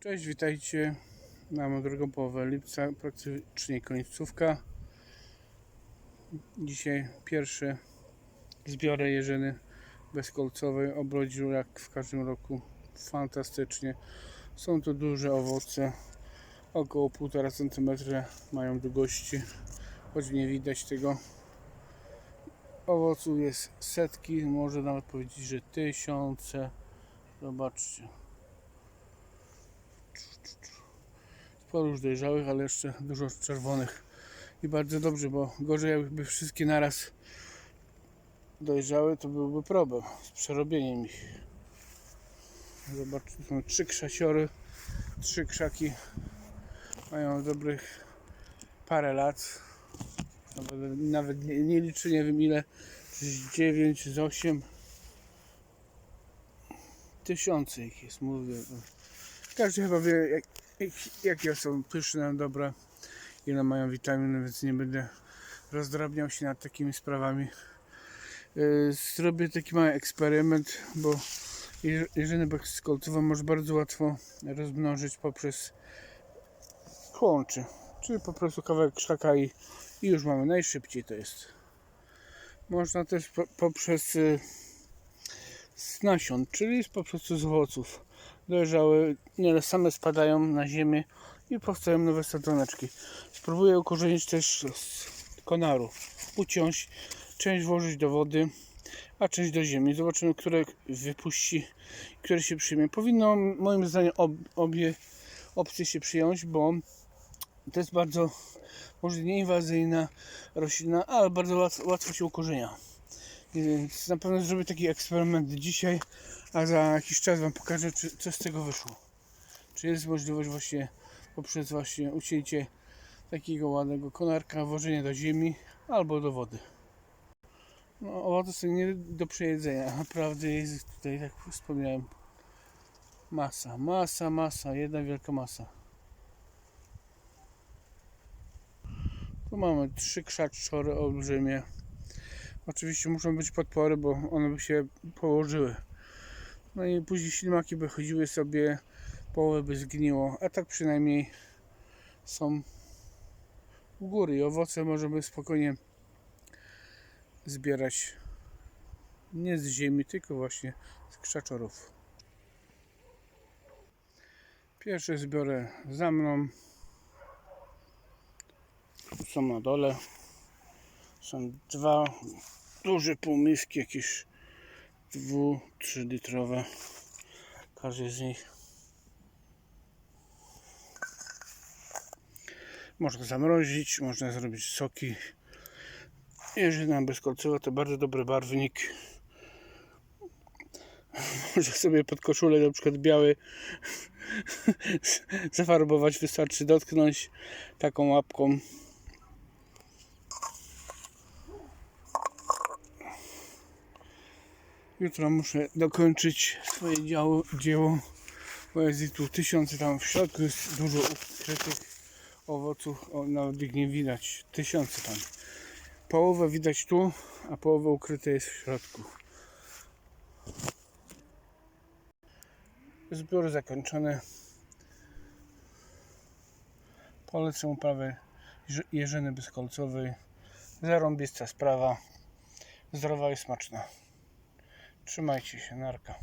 Cześć, witajcie. Mamy drugą połowę lipca, praktycznie końcówka. Dzisiaj pierwsze zbiory jeżyny bezkolcowej obrodził jak w każdym roku fantastycznie. Są to duże owoce, około 1,5 cm mają długości, choć nie widać tego. Owoców jest setki, może nawet powiedzieć, że tysiące. Zobaczcie. Sporo już dojrzałych, ale jeszcze dużo czerwonych. I bardzo dobrze, bo gorzej jakby wszystkie naraz dojrzały, to byłby problem z przerobieniem ich. Zobaczcie, są trzy krzasiory, trzy krzaki. Mają dobrych parę lat. Nawet, nawet nie, nie liczy, nie wiem ile, z 9, z 8 tysiące ich jest, mówię. Każdy chyba wie, jak, jakie są pyszne, dobre, ile mają witaminy, więc nie będę rozdrabniał się nad takimi sprawami. Yy, Zrobię taki mały eksperyment, bo jeż- jeżyny bezkolcowe można bardzo łatwo rozmnożyć poprzez kłączy, czyli po prostu kawałek krzaka i, i już mamy, najszybciej to jest. Można też po, poprzez y, z nasion, czyli po prostu z owoców dojrzałe, nie same spadają na ziemię i powstają nowe sadzoneczki. Spróbuję ukorzenić też z konaru, uciąć, część włożyć do wody, a część do ziemi. Zobaczymy, które wypuści, które się przyjmie. Powinno moim zdaniem ob, obie opcje się przyjąć, bo to jest bardzo może nieinwazyjna roślina, ale bardzo łatwo, łatwo się ukorzenia. Więc na pewno zrobię taki eksperyment dzisiaj, a za jakiś czas Wam pokażę, czy, co z tego wyszło. Czy jest możliwość właśnie poprzez właśnie ucięcie takiego ładnego konarka, włożenie do ziemi albo do wody. No, owoce są nie do przejedzenia, naprawdę jest tutaj, jak wspomniałem, masa, masa, masa, jedna wielka masa. Tu mamy trzy krzaczory olbrzymie. Oczywiście muszą być podpory, bo one by się położyły. No i później ślimaki by chodziły sobie, połowę by zgniło, a tak przynajmniej są u góry i owoce możemy spokojnie zbierać nie z ziemi, tylko właśnie z krzaczorów. Pierwsze zbiorę za mną. Są na dole. Są dwa duże półmiski, jakieś dwu, trzy litrowe. Każdy z nich. Można zamrozić, można zrobić soki. Jeżyna bezkolcowa to bardzo dobry barwnik. Można sobie pod koszulę na przykład biały zafarbować, wystarczy dotknąć taką łapką. Jutro muszę dokończyć swoje działo, dzieło, bo jest tu tysiące tam w środku, jest dużo ukrytych owoców, o, nawet ich nie widać, tysiące tam. Połowę widać tu, a połowa ukryta jest w środku. Zbiór zakończony. Polecam uprawę jeżyny bezkolcowej. Zarąbista sprawa. Zdrowa i smaczna. Trzymajcie się, narka.